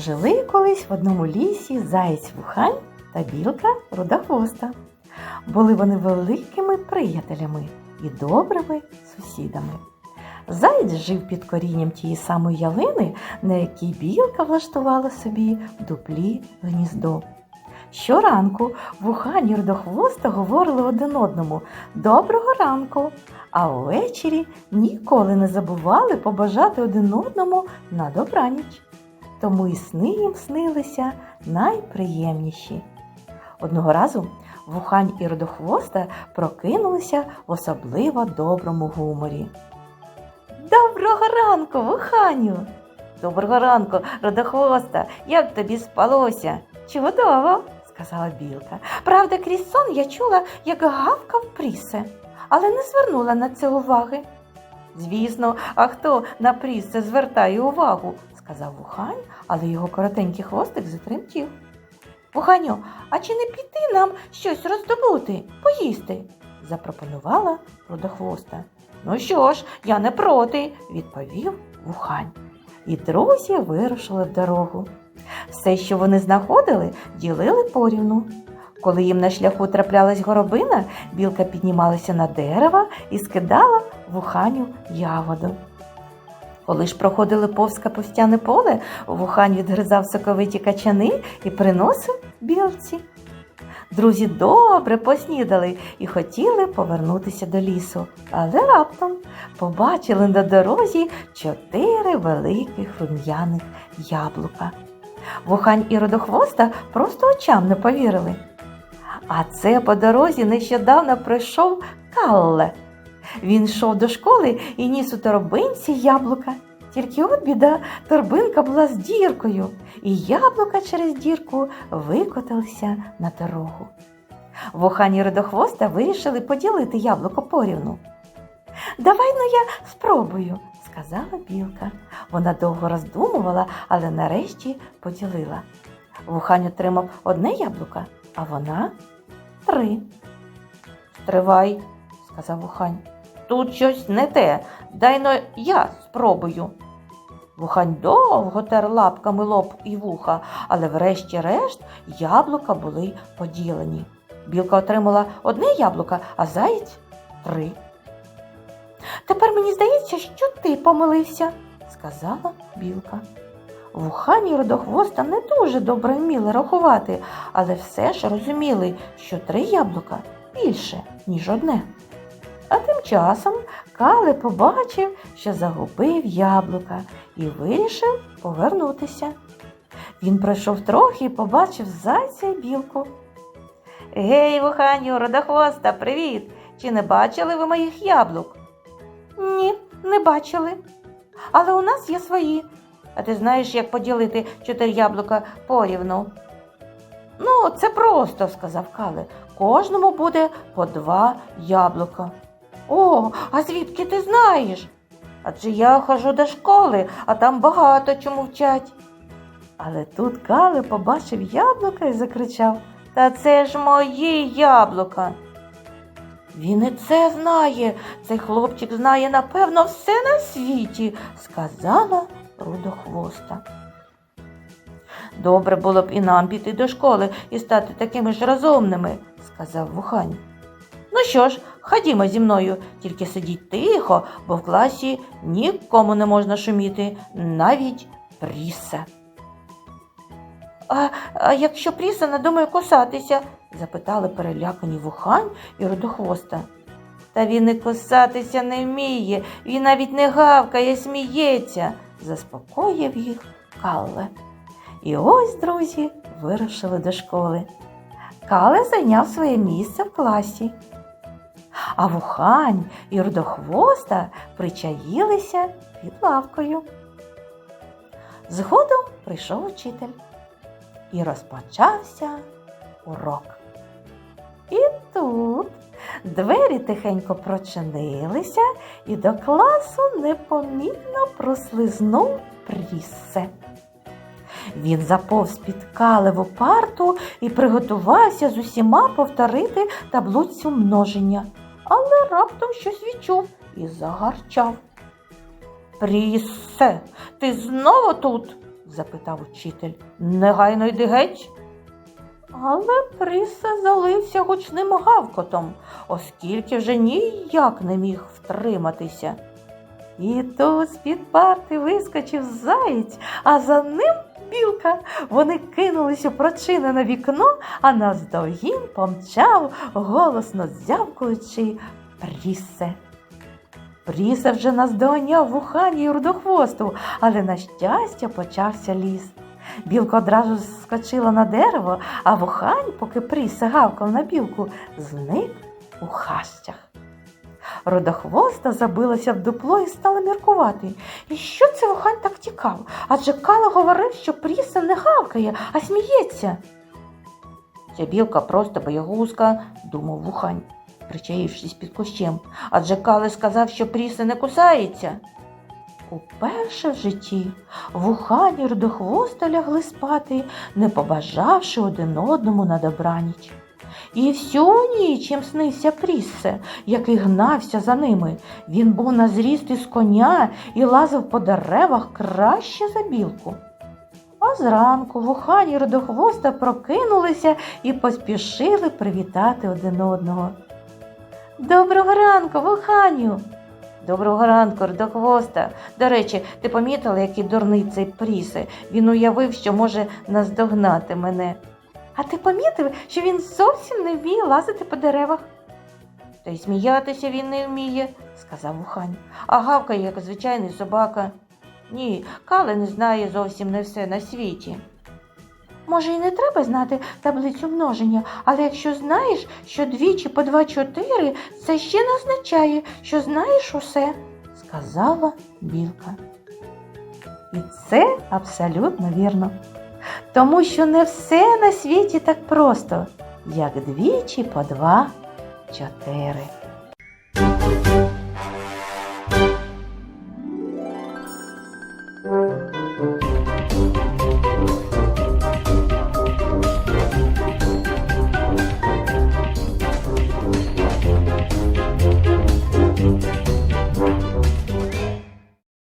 Жили колись в одному лісі заєць вухань та білка рудохвоста. Були вони великими приятелями і добрими сусідами. Заєць жив під корінням тієї самої ялини, на якій білка влаштувала собі в дуплі гніздо. Щоранку вухань і рудохвоста говорили один одному Доброго ранку, а ввечері ніколи не забували побажати один одному на добраніч. Тому і сни їм снилися найприємніші. Одного разу вухань і родохвоста прокинулися в особливо доброму гуморі. Доброго ранку, вуханю! Доброго ранку, родохвоста! Як тобі спалося? Чудово, сказала білка. Правда, крізь сон я чула, як гавкав прісе, але не звернула на це уваги. Звісно, а хто на прісе звертає увагу, сказав вухань, але його коротенький хвостик затремтів. Вуханю, а чи не піти нам щось роздобути, поїсти? запропонувала рудохвоста. Ну що ж, я не проти, відповів вухань. І друзі вирушили в дорогу. Все, що вони знаходили, ділили порівну. Коли їм на шляху траплялась горобина, білка піднімалася на дерево і скидала вуханю ягоду. Коли ж проходили повз капустяне поле, вухань відгризав соковиті качани і приносив білці. Друзі добре поснідали і хотіли повернутися до лісу, але раптом побачили на дорозі чотири великих рум'яних яблука. Вухань і родохвоста просто очам не повірили. А це по дорозі нещодавно пройшов Калле. Він йшов до школи і ніс у торбинці яблука. Тільки от біда, торбинка була з діркою, і яблука через дірку викотилися на дорогу. Вухані родохвоста вирішили поділити яблуко порівну. Давай ну я спробую, сказала білка. Вона довго роздумувала, але нарешті поділила. Вухань отримав одне яблуко, а вона три. Стривай, сказав вухань. Тут щось не те. Дай но я спробую. Вухань довго тер лапками лоб і вуха, але врешті-решт яблука були поділені. Білка отримала одне яблуко, а заєць три. Тепер мені здається, що ти помилився, сказала білка. Вухані родохвоста не дуже добре вміли рахувати, але все ж розуміли, що три яблука більше, ніж одне. А тим часом Кале побачив, що загубив яблука і вирішив повернутися. Він пройшов трохи і побачив зайця й білку. Гей, вуханю, родохвоста, привіт! Чи не бачили ви моїх яблук? Ні, не бачили. Але у нас є свої. А ти знаєш, як поділити чотири яблука порівну? Ну, це просто, сказав Кале. Кожному буде по два яблука. О, а звідки ти знаєш? Адже я хожу до школи, а там багато чому вчать. Але тут Кале побачив яблука і закричав Та це ж мої яблука. Він і це знає, цей хлопчик знає, напевно, все на світі, сказала рудохвоста. Добре було б і нам піти до школи і стати такими ж розумними, сказав вухань. Ну що ж, ходімо зі мною, тільки сидіть тихо, бо в класі нікому не можна шуміти, навіть прісе. А, а якщо пріса надумає кусатися? запитали перелякані вухань і родохвоста. Та він і кусатися не вміє, він навіть не гавкає, сміється, заспокоїв їх Калле. І ось, друзі, вирушили до школи. Кале зайняв своє місце в класі. А вухань і рудохвоста причаїлися під лавкою. Згодом прийшов учитель і розпочався урок. І тут двері тихенько прочинилися, і до класу непомітно прослизнув прісе. Він заповз під калеву парту і приготувався з усіма повторити таблицю множення, але раптом щось відчув і загарчав. Прісе, ти знову тут? запитав учитель. Негайно йди геть. Але Приса залився гучним гавкотом, оскільки вже ніяк не міг втриматися. І тут з-під парти вискочив заєць, а за ним білка. Вони кинулись у прочинене вікно, а наздогін помчав, голосно зявкуючи Прісе. Прісе вже наздоганяв вухані й рудохвосту, але на щастя почався ліс. Білка одразу скочила на дерево, а вухань, поки Прісе гавкав на білку, зник у хащах. Рудохвоста забилася в дупло і стала міркувати. І що це вухань так тікав? Адже Кало говорив, що Пріса не гавкає, а сміється. Ця білка просто боягузка, думав вухань, причаївшись під кущем. Адже Кали сказав, що Пріса не кусається. Уперше в житті вухань і рудохвоста лягли спати, не побажавши один одному на добраніч. І всю ніч їм снився Пріссе, який гнався за ними. Він був на зріст із коня і лазив по деревах краще за білку. А зранку вухані родохвоста прокинулися і поспішили привітати один одного. Доброго ранку, вуханю! Доброго ранку, родохвоста. До речі, ти помітила, який дурний цей прісе? Він уявив, що може наздогнати мене. А ти помітив, що він зовсім не вміє лазити по деревах? Та й сміятися він не вміє, сказав Вухань. А гавкає, як звичайний собака. Ні, Кале не знає зовсім не все на світі. Може, і не треба знати таблицю множення, але якщо знаєш, що двічі по два чотири, це ще не означає, що знаєш усе, сказала білка. І це абсолютно вірно тому що не все на світі так просто, як двічі по два чотири.